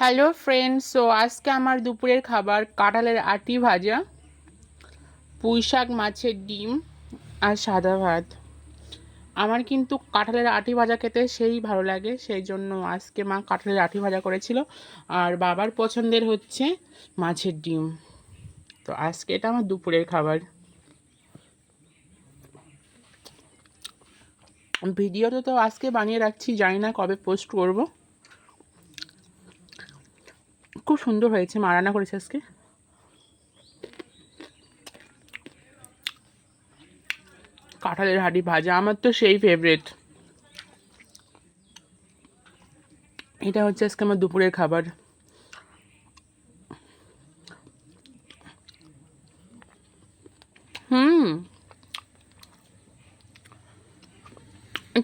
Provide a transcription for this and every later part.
Hello friends so আজকে আমার দুপুরের খাবার কাঁঠালের আটি ভাজা পুঁই শাক মাছের ডিম আর সাদা ভাত। আমার কিন্তু কাঁঠালের আটি ভাজা খেতে সেই ভালো লাগে, সেই জন্য আজকে মা কাঁঠালের আটি ভাজা করেছিল। আর বাবার পছন্দের হচ্ছে মাছের ডিম। তো আজকে এটা আমার দুপুরের খাবার। ভিডিওটা তো আজকে বানিয়ে রাখছি, জানি না কবে পোস্ট করব। খুব সুন্দর হয়েছে, মা রান্না করেছে আজকে। কাঁঠালের হাঁড়ি ভাজা, আমার তো সেই ফেভারেট এটা হচ্ছে আজকে আমার দুপুরের খাবার। হুম।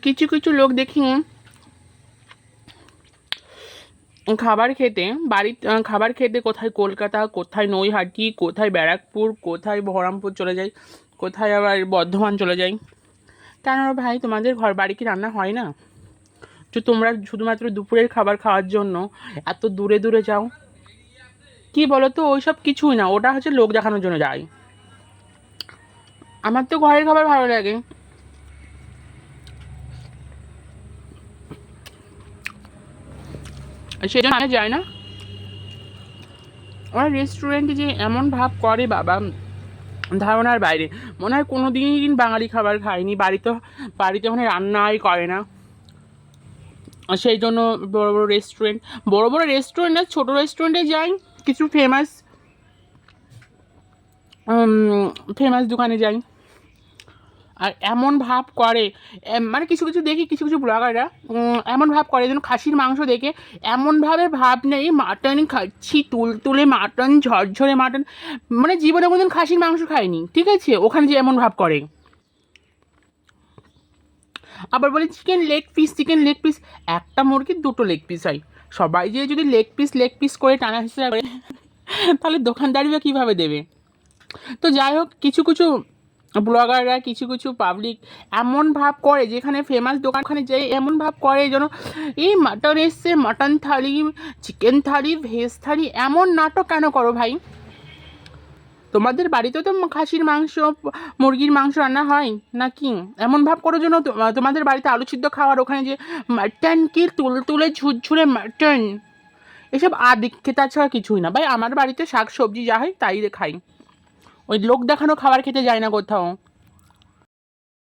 কিছু কিছু লোক দেখি খাবার খেতে, বাড়ির খাবার খেতে কোথায় কলকাতা, কোথায় নৈহাটি, কোথায় ব্যারাকপুর, কোথায় বহরমপুর চলে যায় কোথায় আবার বর্ধমান চলে যাই। কেন ভাই, তোমাদের ঘর বাড়ি কি রান্না হয় না? তো তোমরা শুধুমাত্র দুপুরের খাবার খাওয়ার জন্য এত দূরে দূরে যাও। কি বলো তো ওইসব কিছুই না, ওটা হচ্ছে লোক দেখানোর জন্য যাই আমার তো ঘরের খাবার ভালো লাগে। সেটা আমি যায় না। ওরা রেস্টুরেন্টে যে এমন ভাব করে বাবা, ধারণার বাইরে। মনে হয় কোনো দিন বাঙালি খাবার খায়নি, বাড়িতে বাড়িতে ওখানে রান্নাই করে না। সেই জন্য বড় বড় রেস্টুরেন্ট বড় বড় রেস্টুরেন্ট আর ছোটো রেস্টুরেন্টে যাই, কিছু ফেমাস ফেমাস দোকানে যাই। আর এমন ভাব করে মানে কিছু কিছু দেখি, কিছু কিছু ব্লগাররা এমন ভাব করে, যেন খাসির মাংস দেখে এমনভাবে ভাব নেই, মাটন খাচ্ছি তুল তুলে মাটন, ঝরঝরে মাটন মানে জীবনে কোনোদিন খাসির মাংস খায়নি ঠিক আছে? ওখানে যে এমন ভাব করে। আবার বলে chicken leg piece chicken leg piece একটা মুরগির দুটো লেগ পিস হয়। সবাই যে যদি লেগ পিস লেগ পিস করে টানা হিসেবে করে তাহলে দোকানদারিও কীভাবে দেবে? তো যাই হোক, কিছু কিছু ব্লগাররা কিছু কিছু পাবলিক এমন ভাব করে, যেখানে ফেমাস দোকানখানে যাই এমন ভাব করে যেন, এই মাটন এসছে mutton thali chicken thali veg thali, এমন নাটক কেন করো ভাই? তোমাদের বাড়িতেও তো খাসির মাংস, মুরগির মাংস রান্না হয় নাকি? এমন ভাব করো যেন তোমাদের বাড়িতে আলু সিদ্ধ খাওয়ার ওখানে যে মাটন কি তুল তুলে ঝুরঝুরে মাটন এসব আদিক্ষে তাছাড়া কিছুই না। ভাই, আমার বাড়িতে শাক সবজি যা হয় তাই খাই। ওই লোক দেখানো খাবার খেতে যায় না কোথাও।